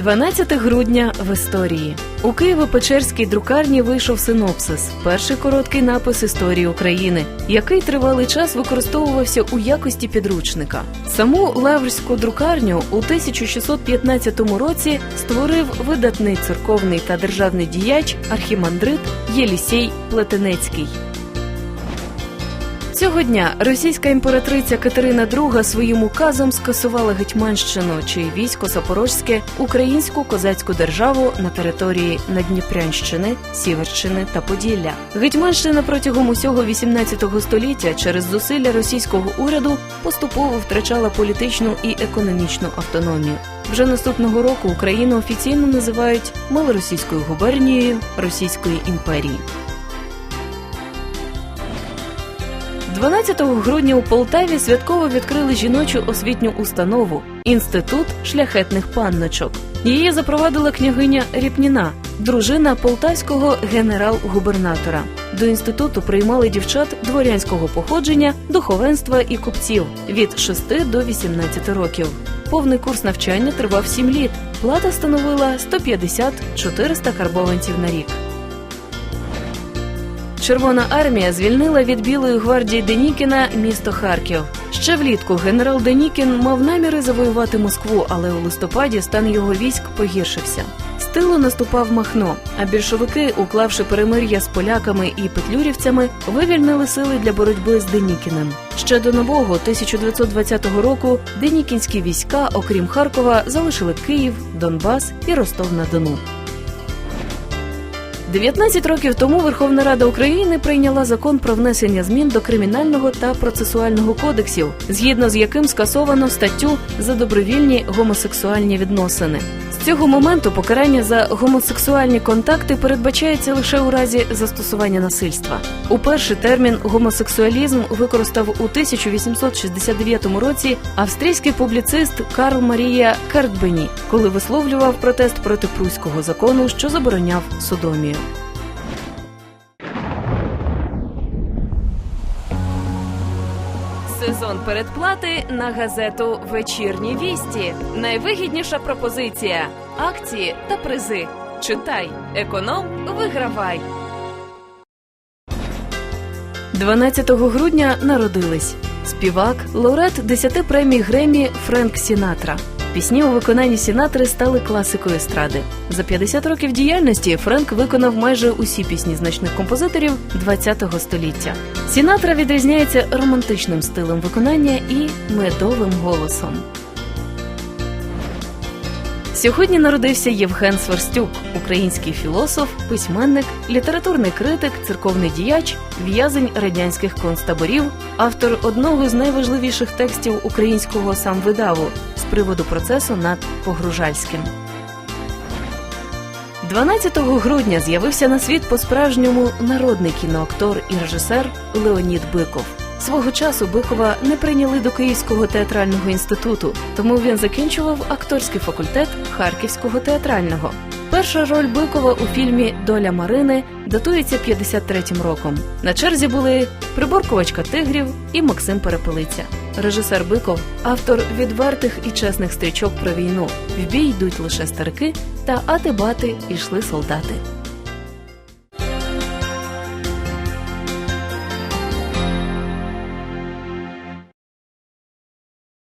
12 грудня в історії у Києво-Печерській друкарні вийшов синопсис, перший короткий напис історії України, який тривалий час використовувався у якості підручника. Саму лаврську друкарню у 1615 році створив видатний церковний та державний діяч архімандрит Єлісій Плетенецький. Цього дня російська імператриця Катерина II своїм указом скасувала Гетьманщину чи військо Запорозьке українську козацьку державу на території Надніпрянщини, Сіверщини та Поділля. Гетьманщина протягом усього XVIII століття через зусилля російського уряду поступово втрачала політичну і економічну автономію. Вже наступного року Україну офіційно називають малоросійською губернією Російської імперії. 12 грудня у Полтаві святково відкрили жіночу освітню установу Інститут шляхетних панночок. Її запровадила княгиня Ріпніна, дружина полтавського генерал-губернатора. До інституту приймали дівчат дворянського походження, духовенства і купців від 6 до 18 років. Повний курс навчання тривав 7 літ. Плата становила 150-400 карбованців на рік. Червона армія звільнила від Білої гвардії Денікіна місто Харків. Ще влітку генерал Денікін мав наміри завоювати Москву, але у листопаді стан його військ погіршився. З наступав Махно, а більшовики, уклавши перемир'я з поляками і петлюрівцями, вивільнили сили для боротьби з Денікіним. Ще до нового 1920 року денікінські війська, окрім Харкова, залишили Київ, Донбас і Ростов на Дону. 19 років тому Верховна Рада України прийняла закон про внесення змін до кримінального та процесуального кодексів, згідно з яким скасовано статтю за добровільні гомосексуальні відносини. Цього моменту покарання за гомосексуальні контакти передбачається лише у разі застосування насильства. У перший термін гомосексуалізм використав у 1869 році австрійський публіцист Карл Марія Кертбені, коли висловлював протест проти пруського закону, що забороняв судомію. Сезон передплати на газету Вечірні вісті. Найвигідніша пропозиція: акції та призи. Читай, економ, вигравай. 12 грудня народились співак, лауреат 10 премій Гремі Френк Сінатра. Пісні у виконанні Сінатри стали класикою естради. За 50 років діяльності Френк виконав майже усі пісні значних композиторів ХХ століття. Сінатра відрізняється романтичним стилем виконання і медовим голосом. Сьогодні народився Євген Сверстюк, український філософ, письменник, літературний критик, церковний діяч, в'язень радянських концтаборів, автор одного з найважливіших текстів українського самвидаву приводу процесу над Погружальським. 12 грудня з'явився на світ по-справжньому народний кіноактор і режисер Леонід Биков. Свого часу Бикова не прийняли до Київського театрального інституту, тому він закінчував акторський факультет Харківського театрального. Перша роль Бикова у фільмі Доля Марини датується 53-м роком. На черзі були приборкувачка тигрів і Максим Перепелиця. Режисер Биков автор відвертих і чесних стрічок про війну. В бій йдуть лише старики та ати бати йшли солдати.